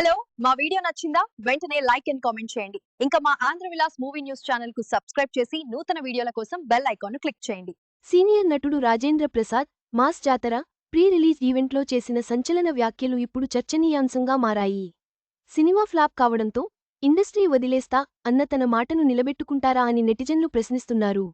Hello మా video నచ్చిందా? వెంటనే లైక్ అండ్ కామెంట్ చేయండి. ఇంకా మా ఆంధ్ర విలాస్ మూవీ న్యూస్ ఛానల్కు సబ్స్క్రైబ్ చేసి నూతన వీడియోల కోసం బెల్ ఐకాన్ క్లిక్ చేయండి. సీనియర్ నటుడు Rajendra Prasad Mass Jathara pre release ఈవెంట్లో చేసిన సంచలన వ్యాఖ్యలు ఇప్పుడు చర్చనీయాంశంగా మారాయి. సినిమా ఫ్లాప్ కావడంతో ఇండస్ట్రీ వదిలేస్తా అన్న తన మాటను నిలబెట్టుకుంటారా అని నెటిజన్లు ప్రశ్నిస్తున్నారు.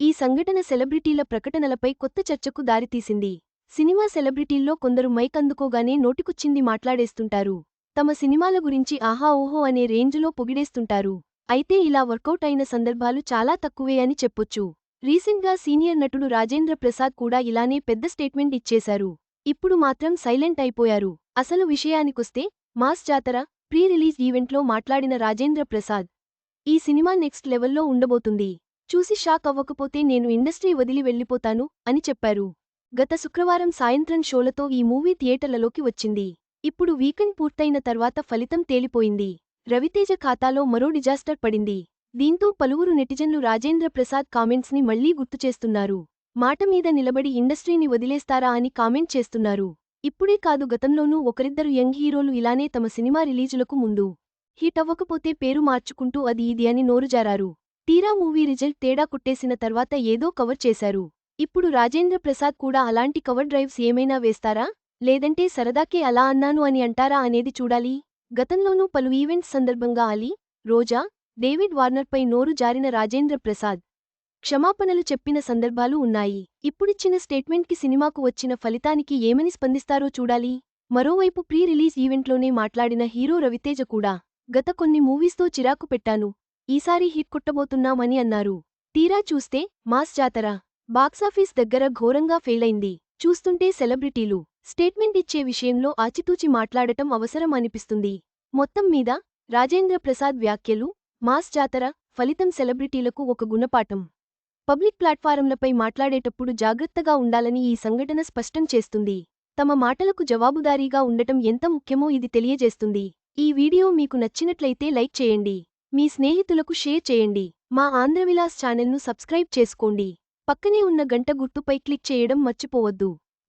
ఈ సంఘటన సెలబ్రిటీల ప్రకటనలపై కొత్త చర్చకు దారితీసింది. సినిమా సెలబ్రిటీల్లో కొందరు మైక్ అందుకోగానే నోటికొచ్చింది మాట్లాడేస్తుంటారు. తమ సినిమాల గురించి ఆహా ఓహో అనే రేంజ్లో పొగిడేస్తుంటారు. అయితే ఇలా వర్కౌట్ అయిన సందర్భాలు చాలా తక్కువే అని చెప్పొచ్చు. రీసెంట్గా సీనియర్ నటుడు రాజేంద్ర ప్రసాద్ కూడా ఇలానే పెద్ద స్టేట్మెంట్ ఇచ్చేశారు. ఇప్పుడు మాత్రం సైలెంట్ అయిపోయారు. అసలు విషయానికొస్తే మాస్ జాతర ప్రీ రిలీజ్ ఈవెంట్లో మాట్లాడిన రాజేంద్ర ప్రసాద్ ఈ సినిమా నెక్స్ట్ లెవెల్లో ఉండబోతుంది. చూసి షాక్ అవ్వకపోతే నేను ఇండస్ట్రీ వదిలి వెళ్ళిపోతాను అని చెప్పారు. గత శుక్రవారం సాయంత్రం షోలతో ఈ మూవీ థియేటర్లలోకి వచ్చింది. ఇప్పుడు వీకెండ్ పూర్తయిన తర్వాత ఫలితం తేలిపోయింది. రవితేజ ఖాతాలో మరో డిజాస్టర్ పడింది. దీంతో పలువురు నెటిజన్లు రాజేంద్ర ప్రసాద్ కామెంట్స్ని మళ్ళీ గుర్తుచేస్తున్నారు మాట మీద నిలబడి ఇండస్ట్రీని వదిలేస్తారా అని కామెంట్ చేస్తున్నారు. ఇప్పుడే కాదు గతంలోనూ ఒకరిద్దరు యంగ్ హీరోలు ఇలానే తమ సినిమా రిలీజులకు ముందు హిట్ అవ్వకపోతే పేరు మార్చుకుంటూ అది ఇది అని నోరుజారారు తీరా మూవీ రిజల్ట్ తేడా కుట్టేసిన తర్వాత ఏదో కవర్ చేశారు. ఇప్పుడు రాజేంద్ర ప్రసాద్ కూడా అలాంటి కవర్ డ్రైవ్స్ ఏమైనా వేస్తారా? లేదంటే సరదాకే అలా అన్నాను అని అంటారా అనేది చూడాలి. గతంలోనూ పలు ఈవెంట్స్ సందర్భంగా అలీ రోజా డేవిడ్ వార్నర్పై నోరు జారిన రాజేంద్ర ప్రసాద్ క్షమాపణలు చెప్పిన సందర్భాలు ఉన్నాయి. ఇప్పుడిచ్చిన స్టేట్మెంట్కి సినిమాకు వచ్చిన ఫలితానికి ఏమని స్పందిస్తారో చూడాలి. మరోవైపు ప్రీ రిలీజ్ ఈవెంట్లోనే మాట్లాడిన హీరో రవితేజ కూడా గత కొన్ని మూవీస్తో చిరాకు పెట్టాను. ఈసారి హిట్ కొట్టబోతున్నామని అన్నారు. తీరా చూస్తే మాస్ జాతర బాక్సాఫీస్ దగ్గర ఘోరంగా ఫెయిలైంది. చూస్తుంటే సెలబ్రిటీలు స్టేట్మెంట్ ఇచ్చే విషయంలో ఆచితూచి మాట్లాడటం అవసరం అనిపిస్తుంది మొత్తం మీద రాజేంద్ర ప్రసాద్ వ్యాఖ్యలు మాస్ జాతర ఫలితం సెలబ్రిటీలకు ఒక గుణపాఠం. పబ్లిక్ ప్లాట్ఫారంలపై మాట్లాడేటప్పుడు జాగ్రత్తగా ఉండాలని ఈ సంఘటన స్పష్టం చేస్తుంది. తమ మాటలకు జవాబుదారీగా ఉండటం ఎంత ముఖ్యమో ఇది తెలియజేస్తుంది. ఈ వీడియో మీకు నచ్చినట్లయితే లైక్ చేయండి. మీ స్నేహితులకు షేర్ చేయండి. మా ఆంధ్రవిలాస్ ఛానల్ను సబ్స్క్రైబ్ చేసుకోండి. పక్కనే ఉన్న గంట గుర్తుపై క్లిక్ చేయడం మర్చిపోవద్దు.